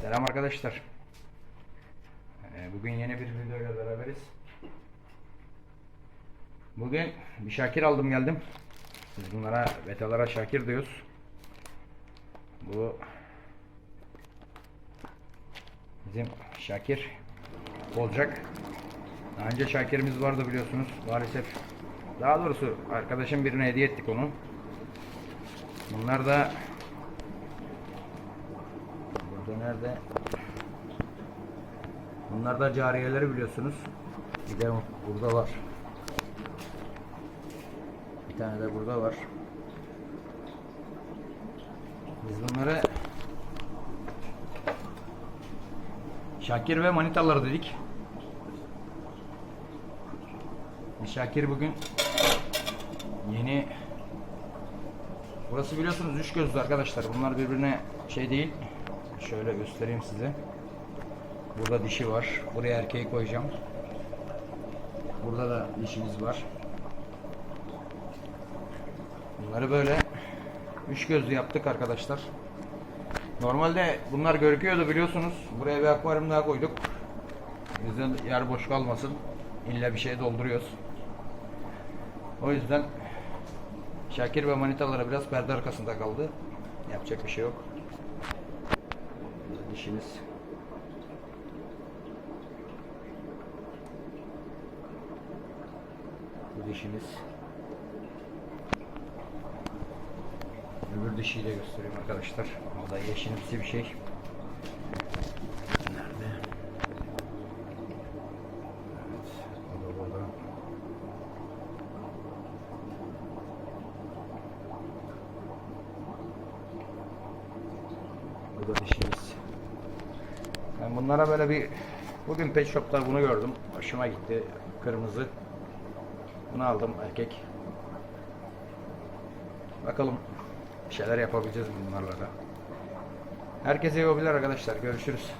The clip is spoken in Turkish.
Selam arkadaşlar. Ee, Bugün yeni bir videoyla beraberiz. Bugün bir Şakir aldım geldim. Biz bunlara betalara Şakir diyoruz. Bu bizim Şakir olacak. Daha önce Şakir'imiz vardı biliyorsunuz. Maalesef daha doğrusu arkadaşım birine hediye ettik onu. Bunlar da Burada nerede? Bunlar da cariyeleri biliyorsunuz. Bir de burada var. Bir tane de burada var. Biz bunları Şakir ve Manitaları dedik. Şakir bugün yeni Burası biliyorsunuz üç gözlü arkadaşlar. Bunlar birbirine şey değil. Şöyle göstereyim size. Burada dişi var. Buraya erkeği koyacağım. Burada da dişimiz var. Bunları böyle üç gözlü yaptık arkadaşlar. Normalde bunlar görüküyordu biliyorsunuz. Buraya bir akvaryum daha koyduk. Yüzden yer boş kalmasın. İlla bir şey dolduruyoruz. O yüzden Şakir ve manitalara biraz perde arkasında kaldı. Yapacak bir şey yok. Dişimiz. Bu dişimiz. Öbür dişiyi de göstereyim arkadaşlar. O da yeşilimsi bir şey. Nerede? Evet. O da burada. Bu da dişimiz. Ben bunlara böyle bir bugün pet shop'ta bunu gördüm. Hoşuma gitti. Kırmızı. Bunu aldım erkek. Bakalım bir şeyler yapabileceğiz bunlarla da. Herkese iyi hobiler arkadaşlar. Görüşürüz.